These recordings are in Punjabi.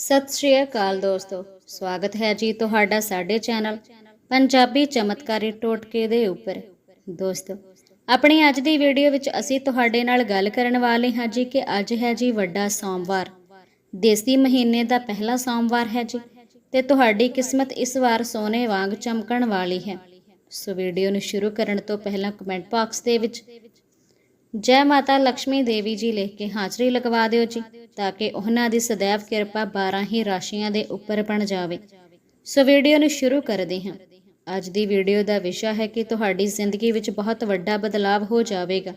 ਸਤਿ ਸ਼੍ਰੀ ਅਕਾਲ ਦੋਸਤੋ। ਸਵਾਗਤ ਹੈ ਜੀ ਤੁਹਾਡਾ ਸਾਡੇ ਚੈਨਲ ਪੰਜਾਬੀ ਚਮਤਕਾਰੀ ਟੋਟਕੇ ਦੇ ਉੱਪਰ। ਦੋਸਤੋ, ਆਪਣੀ ਅੱਜ ਦੀ ਵੀਡੀਓ ਵਿੱਚ ਅਸੀਂ ਤੁਹਾਡੇ ਨਾਲ ਗੱਲ ਕਰਨ ਵਾਲੇ ਹਾਂ ਜੀ ਕਿ ਅੱਜ ਹੈ ਜੀ ਵੱਡਾ ਸੋਮਵਾਰ। ਦੇਸੀ ਮਹੀਨੇ ਦਾ ਪਹਿਲਾ ਸੋਮਵਾਰ ਹੈ ਜੀ ਤੇ ਤੁਹਾਡੀ ਕਿਸਮਤ ਇਸ ਵਾਰ ਸੋਨੇ ਵਾਂਗ ਚਮਕਣ ਵਾਲੀ ਹੈ। ਸੋ ਵੀਡੀਓ ਨੂੰ ਸ਼ੁਰੂ ਕਰਨ ਤੋਂ ਪਹਿਲਾਂ ਕਮੈਂਟ ਬਾਕਸ ਦੇ ਵਿੱਚ ਜੈ ਮਾਤਾ ਲక్ష్ਮੀ ਦੇਵੀ ਜੀ ਲਿਖ ਕੇ ਹਾਜ਼ਰੀ ਲਗਵਾ ਦਿਓ ਜੀ, ਤਾਂ ਕਿ ਉਹਨਾਂ ਦੀ ਸਦੈਵ ਕਿਰਪਾ 12 ਹੀ ਰਾਸ਼ੀਆਂ ਦੇ ਉੱਪਰ ਬਣ ਜਾਵੇ। ਸੋ ਵੀਡੀਓ ਨੂੰ ਸ਼ੁਰੂ ਕਰਦੇ ਹਾਂ। ਅੱਜ ਦੀ ਵੀਡੀਓ ਦਾ ਵਿਸ਼ਾ ਹੈ ਕਿ ਤੁਹਾਡੀ ਜ਼ਿੰਦਗੀ ਵਿੱਚ ਬਹੁਤ ਵੱਡਾ ਬਦਲਾਅ ਹੋ ਜਾਵੇਗਾ,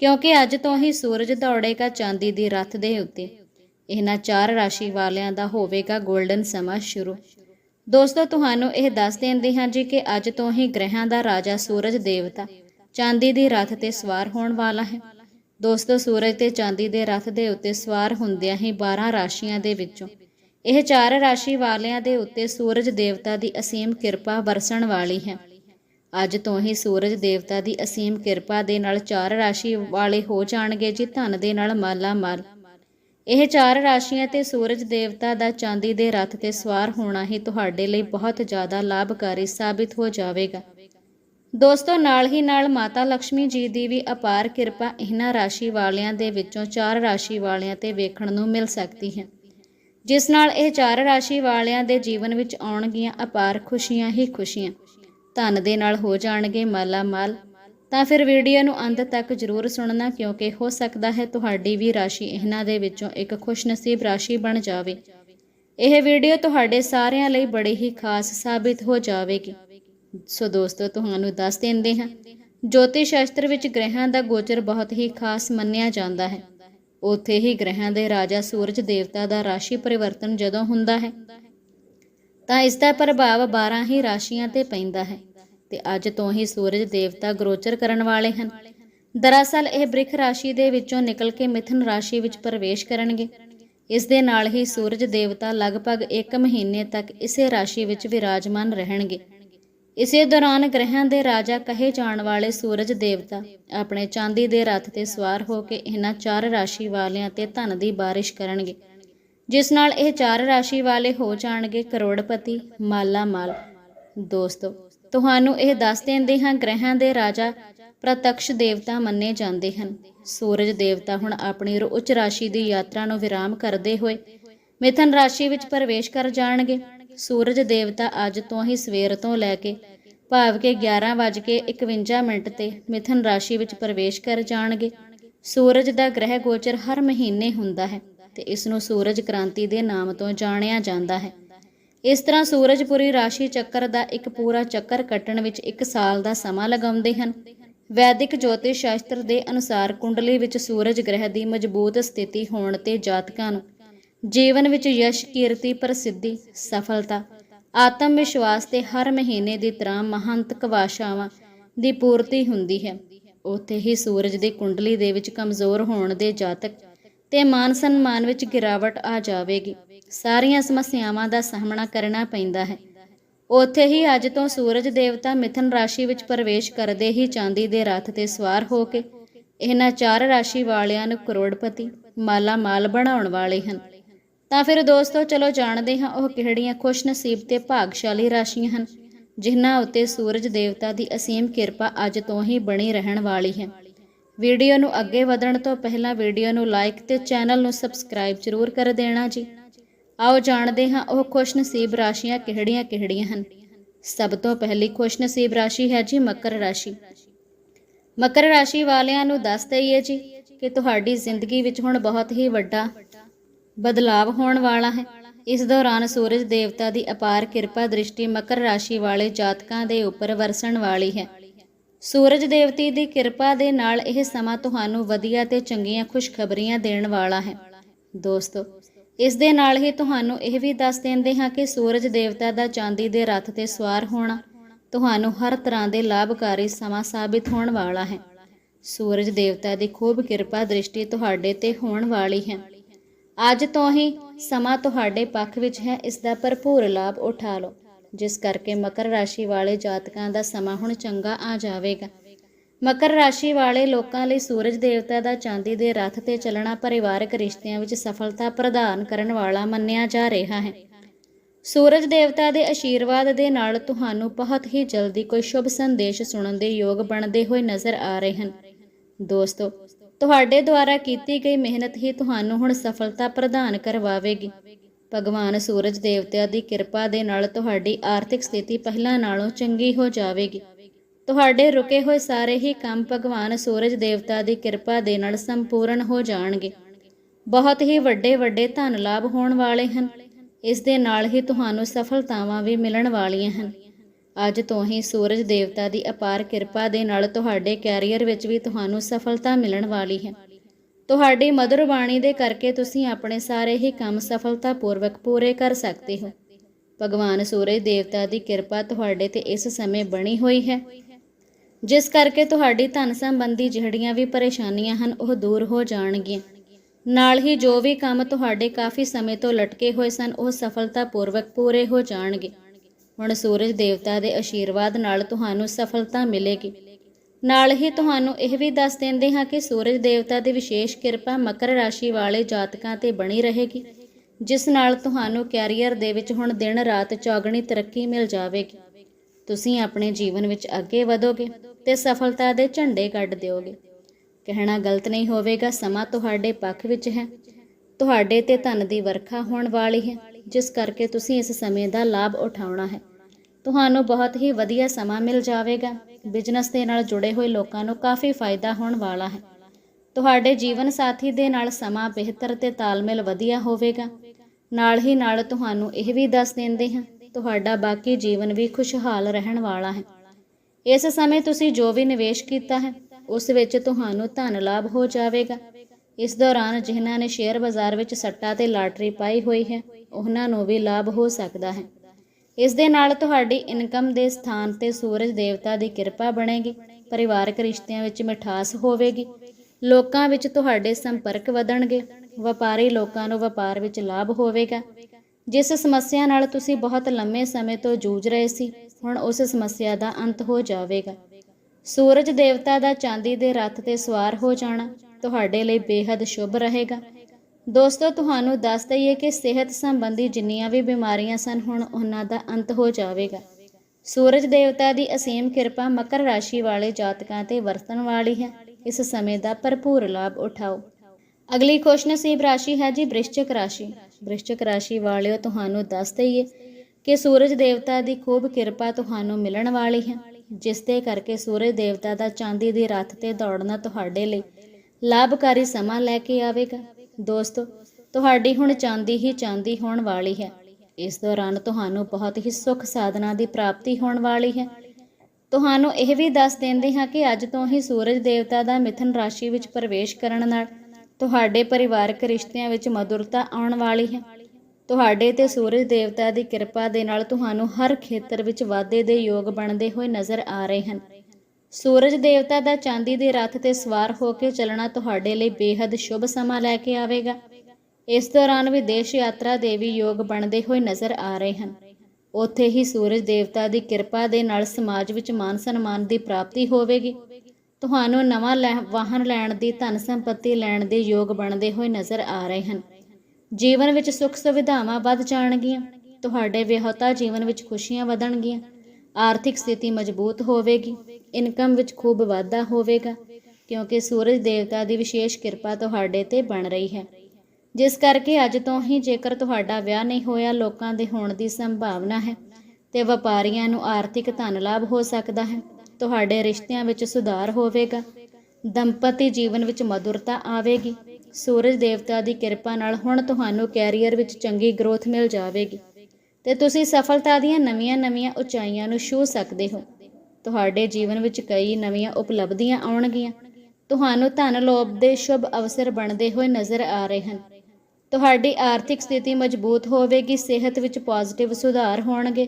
ਕਿਉਂਕਿ ਅੱਜ ਤੋਂ ਹੀ ਸੂਰਜ ਦੌੜੇਗਾ ਚਾਂਦੀ ਦੀ ਰੱਥ ਦੇ ਉੱਤੇ। ਇਹਨਾਂ ਚਾਰ ਰਾਸ਼ੀ ਵਾਲਿਆਂ ਦਾ ਹੋਵੇਗਾ 골ਡਨ ਸਮਾਂ ਸ਼ੁਰੂ। ਦੋਸਤੋ, ਤੁਹਾਨੂੰ ਇਹ ਦੱਸ ਦਿੰਦੇ ਹਾਂ ਜੀ ਕਿ ਅੱਜ ਤੋਂ ਹੀ ਗ੍ਰਹਿਆਂ ਦਾ ਰਾਜਾ ਸੂਰਜ ਦੇਵਤਾ ਚਾਂਦੀ ਦੀ ਰਥ ਤੇ ਸਵਾਰ ਹੋਣ ਵਾਲਾ ਹੈ। ਦੋਸਤੋ, ਸੂਰਜ ਤੇ ਚਾਂਦੀ ਦੇ ਰੱਥ ਦੇ ਉੱਤੇ ਸਵਾਰ ਹੁੰਦਿਆਂ ਹੀ 12 ਰਾਸ਼ੀਆਂ ਦੇ ਵਿੱਚੋਂ, ਇਹ ਚਾਰ ਰਾਸ਼ੀ ਵਾਲਿਆਂ ਦੇ ਉੱਤੇ ਸੂਰਜ ਦੇਵਤਾ ਦੀ ਅਸੀਮ ਕਿਰਪਾ ਵਰਸਣ ਵਾਲੀ ਹੈ। ਅੱਜ ਤੋਂ ਹੀ ਸੂਰਜ ਦੇਵਤਾ ਦੀ ਅਸੀਮ ਕਿਰਪਾ ਦੇ ਨਾਲ ਚਾਰ ਰਾਸ਼ੀ ਵਾਲੇ ਹੋ ਜਾਣਗੇ ਜੀ ਧਨ ਦੇ ਨਾਲ ਮਾਲਾ ਮਾਲ ਇਹ ਚਾਰ ਰਾਸ਼ੀਆਂ ਤੇ ਸੂਰਜ ਦੇਵਤਾ ਦਾ ਚਾਂਦੀ ਦੇ ਰੱਥ ਤੇ ਸਵਾਰ ਹੋਣਾ ਹੀ ਤੁਹਾਡੇ ਲਈ ਬਹੁਤ ਜ਼ਿਆਦਾ ਲਾਭਕਾਰੀ ਸਾਬਿਤ ਹੋ ਜਾਵੇਗਾ। ਦੋਸਤੋ, ਨਾਲ ਹੀ ਨਾਲ ਮਾਤਾ ਲక్ష్ਮੀ ਜੀ ਦੀ ਵੀ ਅਪਾਰ ਕਿਰਪਾ ਇਹਨਾਂ ਰਾਸ਼ੀ ਵਾਲਿਆਂ ਦੇ ਵਿੱਚੋਂ ਚਾਰ ਰਾਸ਼ੀ ਵਾਲਿਆਂ ਤੇ ਵੇਖਣ ਨੂੰ ਮਿਲ ਸਕਦੀ ਹੈ। ਜਿਸ ਨਾਲ ਇਹ ਚਾਰ ਰਾਸ਼ੀ ਵਾਲਿਆਂ ਦੇ ਜੀਵਨ ਵਿੱਚ ਆਉਣਗੀਆਂ ਅਪਾਰ ਖੁਸ਼ੀਆਂ ਹੀ ਖੁਸ਼ੀਆਂ। ਧਨ ਦੇ ਨਾਲ ਹੋ ਜਾਣਗੇ ਮਾਲਾ ਮਾਲ ਤਾਂ ਫਿਰ ਵੀਡੀਓ ਨੂੰ ਅੰਤ ਤੱਕ ਜ਼ਰੂਰ ਸੁਣਨਾ, ਕਿਉਂਕਿ ਹੋ ਸਕਦਾ ਹੈ ਤੁਹਾਡੀ ਵੀ ਰਾਸ਼ੀ ਇਹਨਾਂ ਦੇ ਵਿੱਚੋਂ ਇੱਕ ਖੁਸ਼ਨਸੀਬ ਰਾਸ਼ੀ ਬਣ ਜਾਵੇ। ਇਹ ਵੀਡੀਓ ਤੁਹਾਡੇ ਸਾਰਿਆਂ ਲਈ ਬੜੀ ਹੀ ਖਾਸ ਸਾਬਿਤ ਹੋ ਜਾਵੇਗੀ। ਸੋ ਦੋਸਤੋ, ਤੁਹਾਨੂੰ ਦੱਸ ਦਿੰਦੇ ਹਾਂ। ਜੋਤਿਸ਼ ਸ਼ਾਸਤਰ ਵਿੱਚ ਗ੍ਰਹਿਆਂ ਦਾ ਗੋਚਰ ਬਹੁਤ ਹੀ ਖਾਸ ਮੰਨਿਆ ਜਾਂਦਾ ਹੈ। ਉੱਥੇ ਹੀ ਗ੍ਰਹਿਆਂ ਦੇ ਰਾਜਾ ਸੂਰਜ ਦੇਵਤਾ ਦਾ ਰਾਸ਼ੀ ਪਰਿਵਰਤਨ ਜਦੋਂ ਹੁੰਦਾ ਹੈ, ਤਾਂ ਇਸ ਦਾ ਪ੍ਰਭਾਵ 12 ਹੀ ਰਾਸ਼ੀਆਂ ਤੇ ਪੈਂਦਾ ਹੈ ਤੇ ਅੱਜ ਤੋਂ ਹੀ ਸੂਰਜ ਦੇਵਤਾ ਗੋਚਰ ਕਰਨ ਵਾਲੇ ਹਨ। ਦਰਅਸਲ, ਇਹ ਬ੍ਰਿਖ ਰਾਸ਼ੀ ਦੇ ਵਿੱਚੋਂ ਨਿਕਲ ਕੇ ਮਿਥੁਨ ਰਾਸ਼ੀ ਵਿੱਚ ਪ੍ਰਵੇਸ਼ ਕਰਨਗੇ। ਇਸ ਦੇ ਨਾਲ ਹੀ ਸੂਰਜ ਦੇਵਤਾ ਲਗਭਗ 1 ਮਹੀਨੇ ਤੱਕ ਇਸੇ ਰਾਸ਼ੀ ਵਿੱਚ ਵਿਰਾਜਮਾਨ ਰਹਿਣਗੇ। ਇਸੇ ਦੌਰਾਨ ਗ੍ਰਹਿਆਂ ਦੇ ਰਾਜਾ ਕਹੇ ਜਾਣ ਵਾਲੇ ਸੂਰਜ ਦੇਵਤਾ ਆਪਣੇ ਚਾਂਦੀ ਦੇ ਰੱਥ ਤੇ ਸਵਾਰ ਹੋ ਕੇ ਇਹਨਾਂ ਚਾਰ ਰਾਸ਼ੀ ਵਾਲਿਆਂ ਤੇ ਧਨ ਦੀ ਬਾਰਿਸ਼ ਕਰਨਗੇ। ਜਿਸ ਨਾਲ ਇਹ ਚਾਰ ਰਾਸ਼ੀ ਵਾਲੇ ਹੋ ਜਾਣਗੇ ਕਰੋੜਪਤੀ, ਮਾਲਾ ਮਾਲ। ਦੋਸਤੋ, ਤੁਹਾਨੂੰ ਇਹ ਦੱਸ ਦਿੰਦੇ ਹਾਂ ਗ੍ਰਹਿਆਂ ਦੇ ਰਾਜਾ ਪ੍ਰਤੱਖ ਦੇਵਤਾ ਮੰਨੇ ਜਾਂਦੇ ਹਨ। ਸੂਰਜ ਦੇਵਤਾ ਹੁਣ ਆਪਣੀ ਉੱਚ ਰਾਸ਼ੀ ਦੀ ਯਾਤਰਾ ਨੂੰ ਵਿਰਾਮ ਕਰਦੇ ਹੋਏ ਮਿਥਨ ਰਾਸ਼ੀ ਵਿੱਚ ਪ੍ਰਵੇਸ਼ ਕਰ ਜਾਣਗੇ। ਸੂਰਜ ਦੇਵਤਾ ਅੱਜ ਤੋਂ ਹੀ ਸਵੇਰ ਤੋਂ ਲੈ ਕੇ ਭਾਵ ਕਿ 11:51 ਮਿੰਟ ਤੇ ਮਿਥਨ ਰਾਸ਼ੀ ਵਿੱਚ ਪ੍ਰਵੇਸ਼ ਕਰ ਜਾਣਗੇ। ਸੂਰਜ ਦਾ ਗ੍ਰਹਿ ਗੋਚਰ ਹਰ ਮਹੀਨੇ ਹੁੰਦਾ ਹੈ ਤੇ ਇਸ ਨੂੰ ਸੂਰਜ ਕ੍ਰਾਂਤੀ ਦੇ ਨਾਮ ਤੋਂ ਜਾਣਿਆ ਜਾਂਦਾ ਹੈ। ਇਸ ਤਰ੍ਹਾਂ ਸੂਰਜਪੁਰੀ ਰਾਸ਼ੀ ਚੱਕਰ ਦਾ ਇੱਕ ਪੂਰਾ ਚੱਕਰ ਕੱਟਣ ਵਿੱਚ 1 ਸਾਲ ਦਾ ਸਮਾਂ ਲਗਾਉਂਦੇ ਹਨ। ਵੈਦਿਕ ਜੋਤਿਸ਼ ਸ਼ਾਸਤਰ ਦੇ ਅਨੁਸਾਰ ਕੁੰਡਲੀ ਵਿੱਚ ਸੂਰਜ ਗ੍ਰਹਿ ਦੀ ਮਜ਼ਬੂਤ ਸਥਿਤੀ ਹੋਣ ਤੇ ਜਾਤਕਾਂ ਨੂੰ ਜੀਵਨ ਵਿੱਚ ਯਸ਼, ਕੀਰਤੀ, ਪ੍ਰਸਿੱਧੀ, ਸਫਲਤਾ, ਆਤਮ ਵਿਸ਼ਵਾਸ ਤੇ ਹਰ ਮਹੀਨੇ ਦੀ ਤਰ੍ਹਾਂ ਮਹੰਤ ਕਵਾਸ਼ਾਵਾਂ ਦੀ ਪੂਰਤੀ ਹੁੰਦੀ ਹੈ। ਉੱਥੇ ਹੀ ਸੂਰਜ ਦੀ ਕੁੰਡਲੀ ਦੇ ਵਿੱਚ ਕਮਜ਼ੋਰ ਹੋਣ ਦੇ ਜਾਤਕ ਤੇ ਮਾਨ ਸਨਮਾਨ ਵਿੱਚ ਗਿਰਾਵਟ ਆ ਜਾਵੇਗੀ। ਸਾਰੀਆਂ ਸਮੱਸਿਆਵਾਂ ਦਾ ਸਾਹਮਣਾ ਕਰਨਾ ਪੈਂਦਾ ਹੈ। ਉੱਥੇ ਹੀ ਅੱਜ ਤੋਂ ਸੂਰਜ ਦੇਵਤਾ ਮਿਥਨ ਰਾਸ਼ੀ ਵਿੱਚ ਪ੍ਰਵੇਸ਼ ਕਰਦੇ ਹੀ ਚਾਂਦੀ ਦੇ ਰੱਥ ਤੇ ਸਵਾਰ ਹੋ ਕੇ ਇਹਨਾਂ ਚਾਰ ਰਾਸ਼ੀ ਵਾਲਿਆਂ ਨੂੰ ਕਰੋੜਪਤੀ ਮਾਲਾ ਮਾਲ ਬਣਾਉਣ ਵਾਲੇ ਹਨ। ਤਾਂ ਫਿਰ ਦੋਸਤੋ, ਚਲੋ ਜਾਣਦੇ ਹਾਂ ਉਹ ਕਿਹੜੀਆਂ ਖੁਸ਼ਨਸੀਬ ਤੇ ਭਾਗਸ਼ਾਲੀ ਰਾਸ਼ੀਆਂ ਹਨ, ਜਿਨ੍ਹਾਂ ਉੱਤੇ ਸੂਰਜ ਦੇਵਤਾ ਦੀ ਅਸੀਮ ਕਿਰਪਾ ਅੱਜ ਤੋਂ ਹੀ ਬਣੀ ਰਹਿਣ ਵਾਲੀ ਹੈ। ਵੀਡੀਓ ਨੂੰ ਅੱਗੇ ਵਧਣ ਤੋਂ ਪਹਿਲਾਂ ਵੀਡੀਓ ਨੂੰ ਲਾਈਕ ਤੇ ਚੈਨਲ ਨੂੰ ਸਬਸਕ੍ਰਾਈਬ ਜ਼ਰੂਰ ਕਰ ਦੇਣਾ ਜੀ। ਆਓ ਜਾਣਦੇ ਹਾਂ ਉਹ ਖੁਸ਼ਨਸੀਬ ਰਾਸ਼ੀਆਂ ਕਿਹੜੀਆਂ-ਕਿਹੜੀਆਂ ਹਨ। ਸਭ ਤੋਂ ਪਹਿਲੀ ਖੁਸ਼ਨਸੀਬ ਰਾਸ਼ੀ ਹੈ ਜੀ ਮਕਰ ਰਾਸ਼ੀ। ਮਕਰ ਰਾਸ਼ੀ ਵਾਲਿਆਂ ਨੂੰ ਦੱਸ ਦਈਏ ਜੀ ਕਿ ਤੁਹਾਡੀ ਜ਼ਿੰਦਗੀ ਵਿੱਚ ਹੁਣ ਬਹੁਤ ਹੀ ਵੱਡਾ ਬਦਲਾਵ ਹੋਣ ਵਾਲਾ ਹੈ। ਇਸ ਦੌਰਾਨ ਸੂਰਜ ਦੇਵਤਾ ਦੀ ਅਪਾਰ ਕਿਰਪਾ ਦ੍ਰਿਸ਼ਟੀ ਮਕਰ ਰਾਸ਼ੀ ਵਾਲੇ ਜਾਤਕਾਂ ਦੇ ਉੱਪਰ ਵਰਸਣ ਵਾਲੀ ਹੈ। ਸੂਰਜ ਦੇਵਤੀ ਦੀ ਕਿਰਪਾ ਦੇ ਨਾਲ ਇਹ ਸਮਾਂ ਤੁਹਾਨੂੰ ਵਧੀਆ ਤੇ ਚੰਗੀਆਂ ਖੁਸ਼ਖਬਰੀਆਂ ਦੇਣ ਵਾਲਾ ਹੈ। ਦੋਸਤੋ, ਇਸ ਦੇ ਨਾਲ ਹੀ ਤੁਹਾਨੂੰ ਇਹ ਵੀ ਦੱਸ ਦਿੰਦੇ ਹਾਂ ਕਿ ਸੂਰਜ ਦੇਵਤਾ ਦਾ ਚਾਂਦੀ ਦੇ ਰੱਥ ਤੇ ਸਵਾਰ ਹੋਣਾ ਤੁਹਾਨੂੰ ਹਰ ਤਰ੍ਹਾਂ ਦੇ ਲਾਭਕਾਰੀ ਸਮਾਂ ਸਾਬਿਤ ਹੋਣ ਵਾਲਾ ਹੈ। ਸੂਰਜ ਦੇਵਤਾ ਦੀ ਖੂਬ ਕਿਰਪਾ ਦ੍ਰਿਸ਼ਟੀ ਤੁਹਾਡੇ ਤੇ ਹੋਣ ਵਾਲੀ ਹੈ। ਅੱਜ ਤੋਂ ਹੀ ਸਮਾਂ ਤੁਹਾਡੇ ਪੱਖ ਵਿੱਚ ਹੈ, ਇਸ ਦਾ ਭਰਪੂਰ ਲਾਭ ਉਠਾ ਲਓ। ਜਿਸ ਕਰਕੇ ਮਕਰ ਰਾਸ਼ੀ ਵਾਲੇ ਜਾਤਕਾਂ ਦਾ ਸਮਾਂ ਹੁਣ ਚੰਗਾ ਆ ਜਾਵੇਗਾ। ਮਕਰ ਰਾਸ਼ੀ ਵਾਲੇ ਲੋਕਾਂ ਲਈ ਸੂਰਜ ਦੇਵਤਾ ਦਾ ਚਾਂਦੀ ਦੇ ਰਥ ਤੇ ਚੱਲਣਾ ਪਰਿਵਾਰਕ ਰਿਸ਼ਤਿਆਂ ਵਿੱਚ ਸਫਲਤਾ ਪ੍ਰਦਾਨ ਕਰਨ ਵਾਲਾ ਮੰਨਿਆ ਜਾ ਰਿਹਾ ਹੈ। ਸੂਰਜ ਦੇਵਤਾ ਦੇ ਆਸ਼ੀਰਵਾਦ ਦੇ ਨਾਲ ਤੁਹਾਨੂੰ ਬਹੁਤ ਹੀ ਜਲਦੀ ਕੋਈ ਸ਼ੁਭ ਸੰਦੇਸ਼ ਸੁਣਨ ਦੇ ਯੋਗ ਬਣਦੇ ਹੋਏ ਨਜ਼ਰ ਆ ਰਹੇ ਹਨ। ਦੋਸਤੋ ਤੁਹਾਡੇ ਦੁਆਰਾ ਕੀਤੀ ਗਈ ਮਿਹਨਤ ਹੀ ਤੁਹਾਨੂੰ ਹੁਣ ਸਫਲਤਾ ਪ੍ਰਦਾਨ ਕਰਵਾਵੇਗੀ। ਭਗਵਾਨ ਸੂਰਜ ਦੇਵਤਿਆਂ ਦੀ ਕਿਰਪਾ ਦੇ ਨਾਲ ਤੁਹਾਡੀ ਆਰਥਿਕ ਸਥਿਤੀ ਪਹਿਲਾਂ ਨਾਲੋਂ ਚੰਗੀ ਹੋ ਜਾਵੇਗੀ। ਤੁਹਾਡੇ ਰੁਕੇ ਹੋਏ ਸਾਰੇ ਹੀ ਕੰਮ ਭਗਵਾਨ ਸੂਰਜ ਦੇਵਤਾ ਦੀ ਕਿਰਪਾ ਦੇ ਨਾਲ ਸੰਪੂਰਨ ਹੋ ਜਾਣਗੇ। ਬਹੁਤ ਹੀ ਵੱਡੇ ਵੱਡੇ ਧਨ ਲਾਭ ਹੋਣ ਵਾਲੇ ਹਨ। ਇਸ ਦੇ ਨਾਲ ਹੀ ਤੁਹਾਨੂੰ ਸਫਲਤਾਵਾਂ ਵੀ ਮਿਲਣ ਵਾਲੀਆਂ ਹਨ। ਅੱਜ ਤੋਂ ਹੀ ਸੂਰਜ ਦੇਵਤਾ ਦੀ ਅਪਾਰ ਕਿਰਪਾ ਦੇ ਨਾਲ ਤੁਹਾਡੇ ਕੈਰੀਅਰ ਵਿੱਚ ਵੀ ਤੁਹਾਨੂੰ ਸਫਲਤਾ ਮਿਲਣ ਵਾਲੀ ਹੈ। ਤੁਹਾਡੀ ਮధుਰ ਬਾਣੀ ਦੇ ਕਰਕੇ ਤੁਸੀਂ ਆਪਣੇ ਸਾਰੇ ਹੀ ਕੰਮ ਸਫਲਤਾਪੂਰਵਕ ਪੂਰੇ ਕਰ ਸਕਦੇ ਹੋ। ਭਗਵਾਨ ਸੂਰਜ ਦੇਵਤਾ ਦੀ ਕਿਰਪਾ ਤੁਹਾਡੇ ਤੇ ਇਸ ਸਮੇਂ ਬਣੀ ਹੋਈ ਹੈ। ਜਿਸ ਕਰਕੇ ਤੁਹਾਡੀ ਧਨ ਸੰਬੰਧੀ ਜਿਹੜੀਆਂ ਵੀ ਪਰੇਸ਼ਾਨੀਆਂ ਹਨ, ਉਹ ਦੂਰ ਹੋ ਜਾਣਗੀਆਂ। ਨਾਲ ਹੀ ਜੋ ਵੀ ਕੰਮ ਤੁਹਾਡੇ ਕਾਫੀ ਸਮੇਂ ਤੋਂ ਲਟਕੇ ਹੋਏ ਸਨ, ਉਹ ਸਫਲਤਾਪੂਰਵਕ ਪੂਰੇ ਹੋ ਜਾਣਗੇ। ਹੁਣ ਸੂਰਜ ਦੇਵਤਾ ਦੇ ਆਸ਼ੀਰਵਾਦ ਨਾਲ ਤੁਹਾਨੂੰ ਸਫਲਤਾ ਮਿਲੇਗੀ। ਨਾਲ ਹੀ ਤੁਹਾਨੂੰ ਇਹ ਵੀ ਦੱਸ ਦਿੰਦੇ ਹਾਂ ਕਿ ਸੂਰਜ ਦੇਵਤਾ ਦੀ ਵਿਸ਼ੇਸ਼ ਕਿਰਪਾ ਮਕਰ ਰਾਸ਼ੀ ਵਾਲੇ ਜਾਤਕਾਂ ਤੇ ਬਣੀ ਰਹੇਗੀ, ਜਿਸ ਨਾਲ ਤੁਹਾਨੂੰ ਕੈਰੀਅਰ ਦੇ ਵਿੱਚ ਹੁਣ ਦਿਨ ਰਾਤ ਚੌਗਣੀ ਤਰੱਕੀ ਮਿਲ ਜਾਵੇਗੀ। ਤੁਸੀਂ ਆਪਣੇ ਜੀਵਨ ਵਿੱਚ ਅੱਗੇ ਵਧੋਗੇ ਤੇ ਸਫਲਤਾ ਦੇ ਝੰਡੇ ਕੱਢ ਦਿਓਗੇ। ਕਹਿਣਾ ਗਲਤ ਨਹੀਂ ਹੋਵੇਗਾ, ਸਮਾਂ ਤੁਹਾਡੇ ਪੱਖ ਵਿੱਚ ਹੈ। ਤੁਹਾਡੇ ਤੇ ਧਨ ਦੀ ਵਰਖਾ ਹੋਣ ਵਾਲੀ ਹੈ। ਜਿਸ ਕਰਕੇ ਤੁਸੀਂ ਇਸ ਸਮੇਂ ਦਾ ਲਾਭ ਉਠਾਉਣਾ ਹੈ। ਤੁਹਾਨੂੰ ਬਹੁਤ ਹੀ ਵਧੀਆ ਸਮਾਂ ਮਿਲ ਜਾਵੇਗਾ। ਬਿਜ਼ਨਸ ਦੇ ਨਾਲ ਜੁੜੇ ਹੋਏ ਲੋਕਾਂ ਨੂੰ ਕਾਫੀ ਫਾਇਦਾ ਹੋਣ ਵਾਲਾ ਹੈ। ਤੁਹਾਡੇ ਜੀਵਨ ਸਾਥੀ ਦੇ ਨਾਲ ਸਮਾਂ ਬਿਹਤਰ ਤੇ ਤਾਲਮੇਲ ਵਧੀਆ ਹੋਵੇਗਾ। ਨਾਲ ਹੀ ਨਾਲ ਤੁਹਾਨੂੰ ਇਹ ਵੀ ਦੱਸ ਦਿੰਦੇ ਹਾਂ, ਤੁਹਾਡਾ ਬਾਕੀ ਜੀਵਨ ਵੀ ਖੁਸ਼ਹਾਲ ਰਹਿਣ ਵਾਲਾ ਹੈ। ਇਸ ਸਮੇਂ ਤੁਸੀਂ ਜੋ ਵੀ ਨਿਵੇਸ਼ ਕੀਤਾ ਹੈ, ਉਸ ਵਿੱਚ ਤੁਹਾਨੂੰ ਧਨ ਲਾਭ ਹੋ ਜਾਵੇਗਾ। ਇਸ ਦੌਰਾਨ ਜਿਨ੍ਹਾਂ ਨੇ ਸ਼ੇਅਰ ਬਾਜ਼ਾਰ ਵਿੱਚ ਸੱਟਾ ਤੇ ਲਾਟਰੀ ਪਾਈ ਹੋਈ ਹੈ, ਉਹਨਾਂ ਨੂੰ ਵੀ ਲਾਭ ਹੋ ਸਕਦਾ ਹੈ। ਇਸ ਦੇ ਨਾਲ ਤੁਹਾਡੀ ਇਨਕਮ ਦੇ ਸਥਾਨ ਤੇ ਸੂਰਜ ਦੇਵਤਾ ਦੀ ਕਿਰਪਾ ਬਣੇਗੀ, ਪਰਿਵਾਰਕ ਰਿਸ਼ਤਿਆਂ ਵਿੱਚ ਮਿਠਾਸ ਹੋਵੇਗੀ, ਲੋਕਾਂ ਵਿੱਚ ਤੁਹਾਡੇ ਸੰਪਰਕ ਵਧਣਗੇ, ਵਪਾਰੀ ਲੋਕਾਂ ਨੂੰ ਵਪਾਰ ਵਿੱਚ ਲਾਭ ਹੋਵੇਗਾ। ਜਿਸ ਸਮੱਸਿਆ ਨਾਲ ਤੁਸੀਂ ਬਹੁਤ ਲੰਮੇ ਸਮੇਂ ਤੋਂ ਜੂਝ ਰਹੇ ਸੀ, ਹੁਣ ਉਸ ਸਮੱਸਿਆ ਦਾ ਅੰਤ ਹੋ ਜਾਵੇਗਾ। ਸੂਰਜ ਦੇਵਤਾ ਦਾ ਚਾਂਦੀ ਦੇ ਰੱਥ ਤੇ ਸਵਾਰ ਹੋ ਜਾਣਾ ਤੁਹਾਡੇ ਲਈ ਬੇहद ਸ਼ੁਭ ਰਹੇਗਾ। ਦੋਸਤੋ, ਤੁਹਾਨੂੰ ਦੱਸ ਦਈਏ ਕਿ ਸਿਹਤ ਸੰਬੰਧੀ ਜਿੰਨੀਆਂ ਵੀ ਬਿਮਾਰੀਆਂ ਸਨ, ਹੁਣ ਉਹਨਾਂ ਦਾ ਅੰਤ ਹੋ ਜਾਵੇਗਾ। ਸੂਰਜ ਦੇਵਤਾ ਦੀ ਅਸੀਮ ਕਿਰਪਾ ਮਕਰ ਰਾਸ਼ੀ ਵਾਲੇ ਜਾਤਕਾਂ ਤੇ ਵਰਤਣ ਵਾਲੀ ਹੈ। ਇਸ ਸਮੇਂ ਦਾ ਭਰਪੂਰ ਲਾਭ ਉਠਾਓ। ਅਗਲੀ ਖੁਸ਼ਨਸੀਬ ਰਾਸ਼ੀ ਹੈ ਜੀ ਬ੍ਰਿਸ਼ਚਿਕ ਰਾਸ਼ੀ। ਬ੍ਰਿਸ਼ਚਿਕ ਰਾਸ਼ੀ ਵਾਲਿਓ, ਤੁਹਾਨੂੰ ਦੱਸ ਦਈਏ ਕਿ ਸੂਰਜ ਦੇਵਤਾ ਦੀ ਖੂਬ ਕਿਰਪਾ ਤੁਹਾਨੂੰ ਮਿਲਣ ਵਾਲੀ ਹੈ। ਜਿਸ ਦੇ ਕਰਕੇ ਸੂਰਜ ਦੇਵਤਾ ਦਾ ਚਾਂਦੀ ਦੀ ਰੱਥ ਤੇ ਦੌੜਨਾ ਤੁਹਾਡੇ ਲਈ ਲਾਭਕਾਰੀ ਸਮਾਂ ਲੈ ਕੇ ਆਵੇਗਾ। ਦੋਸਤੋ, ਤੁਹਾਡੀ ਹੁਣ ਚਾਂਦੀ ਹੀ ਚਾਂਦੀ ਹੋਣ ਵਾਲੀ ਹੈ। ਇਸ ਦੌਰਾਨ ਤੁਹਾਨੂੰ ਬਹੁਤ ਹੀ ਸੁੱਖ ਸਾਧਨਾ ਦੀ ਪ੍ਰਾਪਤੀ ਹੋਣ ਵਾਲੀ ਹੈ। ਤੁਹਾਨੂੰ ਇਹ ਵੀ ਦੱਸ ਦਿੰਦੇ ਹਾਂ ਕਿ ਅੱਜ ਤੋਂ ਹੀ ਸੂਰਜ ਦੇਵਤਾ ਦਾ ਮਿਥਨ ਰਾਸ਼ੀ ਵਿੱਚ ਪ੍ਰਵੇਸ਼ ਕਰਨ ਨਾਲ ਤੁਹਾਡੇ ਪਰਿਵਾਰਕ ਰਿਸ਼ਤਿਆਂ ਵਿੱਚ ਮధుਰਤਾ ਆਉਣ ਵਾਲੀ ਹੈ। ਤੁਹਾਡੇ ਤੇ ਸੂਰਜ ਦੇਵਤਾ ਦੀ ਕਿਰਪਾ ਦੇ ਨਾਲ ਤੁਹਾਨੂੰ ਹਰ ਖੇਤਰ ਵਿੱਚ ਵਾਧੇ ਦੇ ਯੋਗ ਬਣਦੇ ਹੋਏ ਨਜ਼ਰ ਆ ਰਹੇ ਹਨ। ਸੂਰਜ ਦੇਵਤਾ ਦਾ ਚਾਂਦੀ ਦੇ ਰੱਥ ਤੇ ਸਵਾਰ ਹੋ ਕੇ ਚੱਲਣਾ ਤੁਹਾਡੇ ਲਈ ਬੇहद ਸ਼ੁਭ ਸਮਾਂ ਲੈ ਕੇ ਆਵੇਗਾ। ਇਸ ਦੌਰਾਨ ਵਿਦੇਸ਼ ਯਾਤਰਾ ਦੇ ਵੀ ਯੋਗ ਬਣਦੇ ਹੋਏ ਨਜ਼ਰ ਆ ਰਹੇ ਹਨ। ਉੱਥੇ ਹੀ ਸੂਰਜ ਦੇਵਤਾ ਦੀ ਕਿਰਪਾ ਦੇ ਨਾਲ ਸਮਾਜ ਵਿੱਚ ਮਾਨ ਸਨਮਾਨ ਦੀ ਪ੍ਰਾਪਤੀ ਹੋਵੇਗੀ। ਤੁਹਾਨੂੰ ਨਵਾਂ ਲੈ- ਵਾਹਨ ਲੈਣ ਦੀ ਧਨ ਸੰਪਤੀ ਲੈਣ ਦੇ ਯੋਗ ਬਣਦੇ ਹੋਏ ਨਜ਼ਰ ਆ ਰਹੇ ਹਨ। ਜੀਵਨ ਵਿੱਚ ਸੁੱਖ ਸੁਵਿਧਾਵਾਂ ਵੱਧ ਜਾਣਗੀਆਂ। ਤੁਹਾਡੇ ਵਿਆਹਤਾ ਜੀਵਨ ਵਿੱਚ ਖੁਸ਼ੀਆਂ ਵਧਣਗੀਆਂ। ਆਰਥਿਕ ਸਥਿਤੀ ਮਜ਼ਬੂਤ ਹੋਵੇਗੀ। ਇਨਕਮ ਵਿੱਚ ਖੂਬ ਵਾਧਾ ਹੋਵੇਗਾ, ਕਿਉਂਕਿ ਸੂਰਜ ਦੇਵਤਾ ਦੀ ਵਿਸ਼ੇਸ਼ ਕਿਰਪਾ ਤੁਹਾਡੇ ਤੇ ਬਣ ਰਹੀ ਹੈ। ਜਿਸ ਕਰਕੇ ਅੱਜ ਤੋਂ ਹੀ ਜੇਕਰ ਤੁਹਾਡਾ ਵਿਆਹ ਨਹੀਂ ਹੋਇਆ, ਲੋਕਾਂ ਦੇ ਹੋਣ ਦੀ ਸੰਭਾਵਨਾ ਹੈ ਤੇ ਵਪਾਰੀਆਂ ਨੂੰ ਆਰਥਿਕ ਧਨ ਲਾਭ ਹੋ ਸਕਦਾ ਹੈ। ਤੁਹਾਡੇ ਰਿਸ਼ਤਿਆਂ ਵਿੱਚ ਸੁਧਾਰ ਹੋਵੇਗਾ, ਦੰਪਤੀ ਜੀਵਨ ਵਿੱਚ ਮధుਰਤਾ ਆਵੇਗੀ, ਸੂਰਜ ਦੇਵਤਾ ਦੀ ਕਿਰਪਾ ਨਾਲ ਹੁਣ ਤੁਹਾਨੂੰ ਕੈਰੀਅਰ ਵਿੱਚ ਚੰਗੀ ਗਰੋਥ ਮਿਲ ਜਾਵੇਗੀ ਤੇ ਤੁਸੀਂ ਸਫਲਤਾ ਦੀਆਂ ਨਵੀਆਂ-ਨਵੀਆਂ ਉਚਾਈਆਂ ਨੂੰ ਛੂ ਸਕਦੇ ਹੋ। ਤੁਹਾਡੇ ਜੀਵਨ ਵਿੱਚ ਕਈ ਨਵੀਆਂ ਉਪਲਬਧੀਆਂ ਆਉਣਗੀਆਂ। ਤੁਹਾਨੂੰ ਧਨ ਲੋਭ ਦੇ ਸ਼ੁਭ ਅਵਸਰ ਬਣਦੇ ਹੋਏ ਨਜ਼ਰ ਆ ਰਹੇ ਹਨ। ਤੁਹਾਡੀ ਆਰਥਿਕ ਸਥਿਤੀ ਮਜ਼ਬੂਤ ਹੋਵੇਗੀ, ਸਿਹਤ ਵਿੱਚ ਪੋਜ਼ਿਟਿਵ ਸੁਧਾਰ ਹੋਣਗੇ।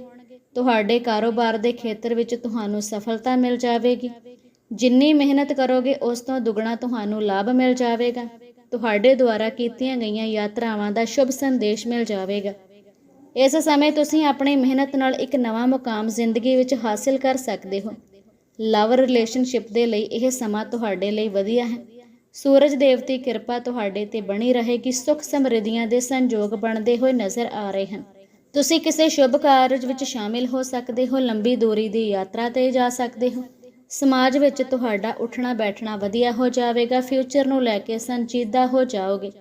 ਤੁਹਾਡੇ ਕਾਰੋਬਾਰ ਦੇ ਖੇਤਰ ਵਿੱਚ ਤੁਹਾਨੂੰ ਸਫਲਤਾ ਮਿਲ ਜਾਵੇਗੀ। ਜਿੰਨੀ ਮਿਹਨਤ ਕਰੋਗੇ, ਉਸ ਤੋਂ ਦੁੱਗਣਾ ਤੁਹਾਨੂੰ ਲਾਭ ਮਿਲ ਜਾਵੇਗਾ। ਤੁਹਾਡੇ ਦੁਆਰਾ ਕੀਤੀਆਂ ਗਈਆਂ ਯਾਤਰਾਵਾਂ ਦਾ ਸ਼ੁਭ ਸੰਦੇਸ਼ ਮਿਲ ਜਾਵੇਗਾ। ਇਸ ਸਮੇਂ ਤੁਸੀਂ ਆਪਣੀ ਮਿਹਨਤ ਨਾਲ ਇੱਕ ਨਵਾਂ ਮੁਕਾਮ ਜ਼ਿੰਦਗੀ ਵਿੱਚ ਹਾਸਿਲ ਕਰ ਸਕਦੇ ਹੋ। ਲਵ ਰਿਲੇਸ਼ਨਸ਼ਿਪ ਦੇ ਲਈ ਇਹ ਸਮਾਂ ਤੁਹਾਡੇ ਲਈ ਵਧੀਆ ਹੈ। ਸੂਰਜ ਦੇਵਤੀ ਕਿਰਪਾ ਤੁਹਾਡੇ ਤੇ ਬਣੀ ਰਹੇਗੀ। ਸੁੱਖ ਸਮਰਿੱਧੀਆਂ ਦੇ ਸੰਜੋਗ ਬਣਦੇ ਹੋਏ ਨਜ਼ਰ ਆ ਰਹੇ ਹਨ। ਤੁਸੀਂ ਕਿਸੇ ਸ਼ੁਭ ਕਾਰਜ ਵਿੱਚ ਸ਼ਾਮਿਲ ਹੋ ਸਕਦੇ ਹੋ। ਲੰਬੀ ਦੂਰੀ ਦੀ ਯਾਤਰਾ ਤੇ ਜਾ ਸਕਦੇ ਹੋ। ਸਮਾਜ ਵਿੱਚ ਤੁਹਾਡਾ ਉੱਠਣਾ ਬੈਠਣਾ ਵਧੀਆ ਹੋ ਜਾਵੇਗਾ। ਫਿਊਚਰ ਨੂੰ ਲੈ ਕੇ ਸੰਜੀਦਾ ਹੋ ਜਾਓਗੇ।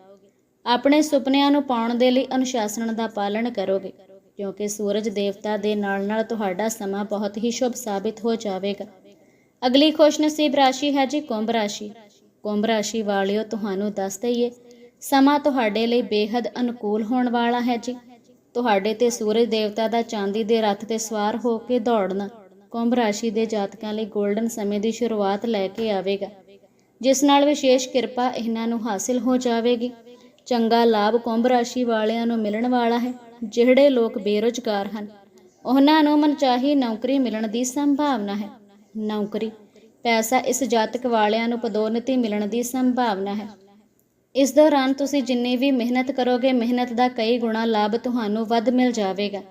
ਆਪਣੇ ਸੁਪਨਿਆਂ ਨੂੰ ਪਾਉਣ ਦੇ ਲਈ ਅਨੁਸ਼ਾਸਨ ਦਾ ਪਾਲਣ ਕਰੋਗੇ, ਕਿਉਂਕਿ ਸੂਰਜ ਦੇਵਤਾ ਦੇ ਨਾਲ-ਨਾਲ ਤੁਹਾਡਾ ਸਮਾਂ ਬਹੁਤ ਹੀ ਸ਼ੁਭ ਸਾਬਿਤ ਹੋ ਜਾਵੇਗਾ। ਅਗਲੀ ਖੁਸ਼ ਨਸੀਬ ਰਾਸ਼ੀ ਹੈ ਜੀ ਕੁੰਭ ਰਾਸ਼ੀ। ਕੁੰਭ ਰਾਸ਼ੀ ਵਾਲਿਓ, ਤੁਹਾਨੂੰ ਦੱਸ ਦਈਏ, ਸਮਾਂ ਤੁਹਾਡੇ ਲਈ ਬੇहद ਅਨੁਕੂਲ ਹੋਣ ਵਾਲਾ ਹੈ ਜੀ। ਤੁਹਾਡੇ ਤੇ ਸੂਰਜ ਦੇਵਤਾ ਦਾ ਚਾਂਦੀ ਦੇ ਰੱਥ ਤੇ ਸਵਾਰ ਹੋ ਕੇ ਦੌੜਨਾ, ਕੁੰਭ ਰਾਸ਼ੀ ਦੇ ਜਾਤਕਾਂ ਲਈ ਗੋਲਡਨ ਸਮੇਂ ਦੀ ਸ਼ੁਰੂਆਤ ਲੈ ਕੇ ਆਵੇਗਾ, ਜਿਸ ਨਾਲ ਵਿਸ਼ੇਸ਼ ਕਿਰਪਾ ਇਹਨਾਂ ਨੂੰ ਹਾਸਲ ਹੋ ਜਾਵੇਗੀ। ਚੰਗਾ ਲਾਭ ਕੁੰਭ ਰਾਸ਼ੀ ਵਾਲਿਆਂ ਨੂੰ ਮਿਲਣ ਵਾਲਾ ਹੈ, ਜਿਹੜੇ ਲੋਕ ਬੇਰੁਜ਼ਗਾਰ ਹਨ। ਉਹਨਾਂ ਨੂੰ ਮਨਚਾਹੀ ਨੌਕਰੀ ਮਿਲਣ ਦੀ ਸੰਭਾਵਨਾ ਹੈ। ਨੌਕਰੀ, ਪੈਸਾ ਇਸ ਜਾਤਕ ਵਾਲਿਆਂ ਨੂੰ ਪਦੋਨਤੀ ਮਿਲਣ ਦੀ ਸੰਭਾਵਨਾ ਹੈ। ਇਸ ਦੌਰਾਨ ਤੁਸੀਂ ਜਿੰਨੀ ਵੀ ਮਿਹਨਤ ਕਰੋਗੇ, ਮਿਹਨਤ ਦਾ ਕਈ ਗੁਣਾ ਲਾਭ ਤੁਹਾਨੂੰ ਵੱਧ ਮਿਲ ਜਾਵੇਗਾ।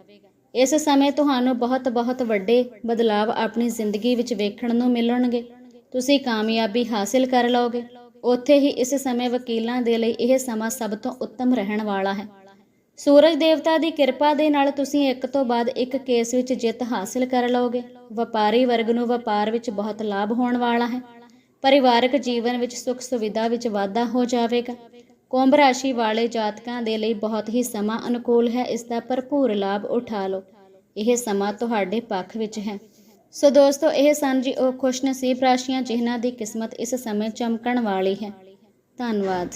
ਇਸ ਸਮੇਂ ਤੁਹਾਨੂੰ ਬਹੁਤ ਬਹੁਤ ਵੱਡੇ ਬਦਲਾਵ ਆਪਣੀ ਜ਼ਿੰਦਗੀ ਵਿੱਚ ਵੇਖਣ ਨੂੰ ਮਿਲਣਗੇ। ਤੁਸੀਂ ਕਾਮਯਾਬੀ ਹਾਸਿਲ ਕਰ ਲਓਗੇ। ਉੱਥੇ ਹੀ ਇਸ ਸਮੇਂ ਵਕੀਲਾਂ ਦੇ ਲਈ ਇਹ ਸਮਾਂ ਸਭ ਤੋਂ ਉੱਤਮ ਰਹਿਣ ਵਾਲਾ ਹੈ। ਸੂਰਜ ਦੇਵਤਾ ਦੀ ਕਿਰਪਾ ਦੇ ਨਾਲ ਤੁਸੀਂ ਇੱਕ ਤੋਂ ਬਾਅਦ ਇੱਕ ਕੇਸ ਵਿੱਚ ਜਿੱਤ ਹਾਸਿਲ ਕਰ ਲਓਗੇ। ਵਪਾਰੀ ਵਰਗ ਨੂੰ ਵਪਾਰ ਵਿੱਚ ਬਹੁਤ ਲਾਭ ਹੋਣ ਵਾਲਾ ਹੈ। ਪਰਿਵਾਰਕ ਜੀਵਨ ਵਿੱਚ ਸੁੱਖ ਸੁਵਿਧਾ ਵਿੱਚ ਵਾਧਾ ਹੋ ਜਾਵੇਗਾ। ਕੁੰਭ ਰਾਸ਼ੀ ਵਾਲੇ ਜਾਤਕਾਂ ਦੇ ਲਈ ਬਹੁਤ ਹੀ ਸਮਾਂ ਅਨੁਕੂਲ ਹੈ। ਇਸ ਦਾ ਭਰਪੂਰ ਲਾਭ ਉਠਾ ਲਓ। ਇਹ ਸਮਾਂ ਤੁਹਾਡੇ ਪੱਖ ਵਿੱਚ ਹੈ। ਸੋ ਦੋਸਤੋ, ਇਹ ਸਨ ਜੀ ਉਹ ਖੁਸ਼ਨਸੀਬ ਰਾਸ਼ੀਆਂ ਜਿਨ੍ਹਾਂ ਦੀ ਕਿਸਮਤ ਇਸ ਸਮੇਂ ਚਮਕਣ ਵਾਲੀ ਹੈ। ਧੰਨਵਾਦ।